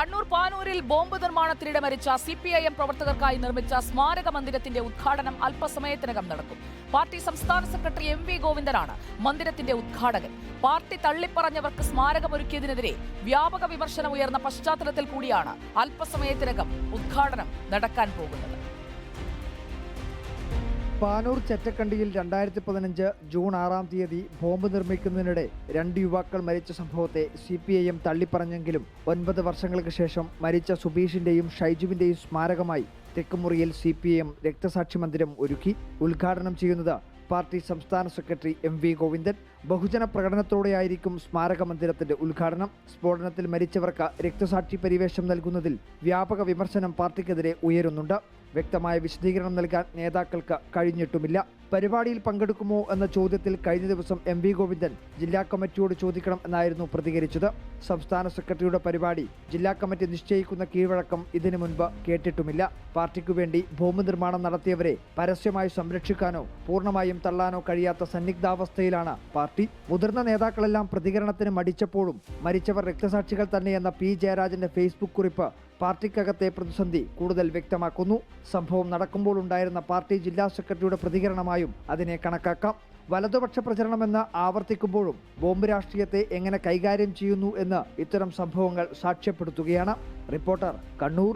Kannur പാനൂരിൽ bomb നിർമ്മാണത്തിനിടെ മരിച്ച C P I M പ്രവർത്തകർക്കായി നിർമ്മിച്ച സ്മാരക മന്ദിരത്തിന്റെ ഉദ്ഘാടനം അല്പസമയത്തിനകം നടക്കും. പാർട്ടി സംസ്ഥാന സെക്രട്ടറി എം വി ഗോവിന്ദനാണ് മന്ദിരത്തിന്റെ ഉദ്ഘാടകൻ. പാർട്ടി തള്ളിപ്പറഞ്ഞവർക്ക് സ്മാരകമൊരുക്കിയതിനെതിരെ വ്യാപക വിമർശനം ഉയർന്ന പശ്ചാത്തലത്തിൽ കൂടിയാണ് അല്പസമയത്തിനകം ഉദ്ഘാടനം നടക്കാൻ പോകുന്നത്. പാനൂർ ചെറ്റക്കണ്ടിയിൽ രണ്ടായിരത്തി പതിനഞ്ച് ജൂൺ ആറാം തീയതി ബോംബ് നിർമ്മിക്കുന്നതിനിടെ രണ്ട് യുവാക്കൾ മരിച്ച സംഭവത്തെ സി പി ഐ എം തള്ളിപ്പറഞ്ഞെങ്കിലും ഒൻപത് വർഷങ്ങൾക്ക് ശേഷം മരിച്ച സുബീഷിന്റെയും ഷൈജുവിന്റെയും സ്മാരകമായി തെക്കുമുറിയിൽ സി പി എം രക്തസാക്ഷി മന്ദിരം ഒരുക്കി ഉദ്ഘാടനം ചെയ്യുന്നത് പാർട്ടി സംസ്ഥാന സെക്രട്ടറി എം വി ഗോവിന്ദൻ ബഹുജന പ്രകടനത്തോടെയായിരിക്കും സ്മാരക മന്ദിരത്തിന്റെ ഉദ്ഘാടനം. സ്ഫോടനത്തിൽ മരിച്ചവർക്ക് രക്തസാക്ഷി പരിവേഷം നൽകുന്നതിൽ വ്യാപക വിമർശനം പാർട്ടിക്കെതിരെ ഉയരുന്നുണ്ട്. വ്യക്തമായ വിശദീകരണം നൽകാൻ നേതാക്കൾക്ക് കഴിഞ്ഞിട്ടുമില്ല. പരിപാടിയിൽ പങ്കെടുക്കുമോ എന്ന ചോദ്യത്തിൽ കഴിഞ്ഞ ദിവസം എം വി ഗോവിന്ദൻ ജില്ലാ കമ്മിറ്റിയോട് ചോദിക്കണം എന്നായിരുന്നു പ്രതികരിച്ചത്. സംസ്ഥാന സെക്രട്ടറിയുടെ പരിപാടി ജില്ലാ കമ്മിറ്റി നിശ്ചയിക്കുന്ന കീഴ്വഴക്കം ഇതിനു മുൻപ് കേട്ടിട്ടുമില്ല. പാർട്ടിക്കു വേണ്ടി ഭൂമി നിർമ്മാണം നടത്തിയവരെ പരസ്യമായി സംരക്ഷിക്കാനോ പൂർണമായും തള്ളാനോ കഴിയാത്ത സന്നിഗ്ധാവസ്ഥയിലാണ് പാർട്ടി. മുതിർന്ന നേതാക്കളെല്ലാം പ്രതികരണത്തിന് മടിച്ചപ്പോഴും മരിച്ചവർ രക്തസാക്ഷികൾ തന്നെയെന്ന പി ജയരാജന്റെ ഫേസ്ബുക്ക് കുറിപ്പ് പാർട്ടിക്കകത്തെ പ്രതിസന്ധി കൂടുതൽ വ്യക്തമാക്കുന്നു. സംഭവം നടക്കുമ്പോൾ ഉണ്ടായിരുന്ന പാർട്ടി ജില്ലാ സെക്രട്ടറിയുടെ പ്രതികരണമായും അതിനെ കണക്കാക്കാം. വലതുപക്ഷ പ്രചരണമെന്ന് ആവർത്തിക്കുമ്പോഴും ബോംബ് രാഷ്ട്രീയത്തെ എങ്ങനെ കൈകാര്യം ചെയ്യുന്നു എന്ന് ഇത്തരം സംഭവങ്ങൾ സാക്ഷ്യപ്പെടുത്തുകയാണ്. റിപ്പോർട്ടർ കണ്ണൂർ.